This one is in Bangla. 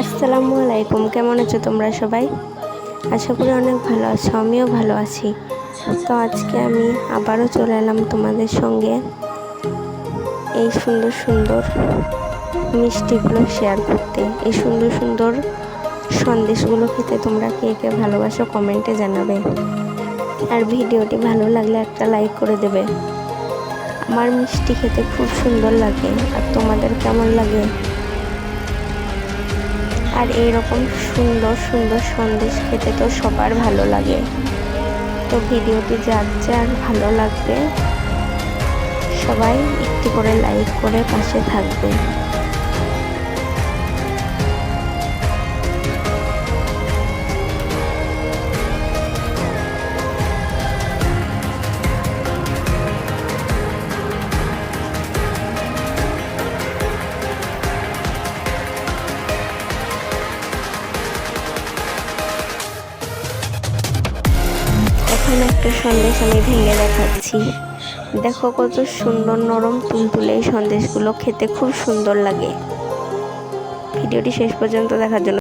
আসসালামু আলাইকুম, কেমন আছো তোমরা সবাই? আশা করি অনেক ভালো আছো, আমিও ভালো আছি। তো আজকে আমি আবারও চলে এলাম তোমাদের সঙ্গে এই সুন্দর সুন্দর মিষ্টিগুলো শেয়ার করতে। এই সুন্দর সুন্দর সন্দেশগুলো খেতে তোমরা কে কে ভালোবাসো কমেন্টে জানাবে। আর ভিডিওটি ভালো লাগলে একটা লাইক করে দেবে। আমার মিষ্টি খেতে খুব সুন্দর লাগে, আর তোমাদের কেমন লাগে? আর এইরকম সুন্দর সুন্দর সন্দেশ খেতে তো সবার ভালো লাগে। তো ভিডিওটি যাচ্ছে আর ভালো লাগবে, সবাই একটি করে লাইক করে পাশে থাকবে এখন একটা সন্দেশ আমি ভেঙে দেখাচ্ছি। দেখো কত সুন্দর নরম তুলতুলে এই সন্দেশগুলো, খেতে খুব সুন্দর লাগে। ভিডিওটি শেষ পর্যন্ত দেখার জন্য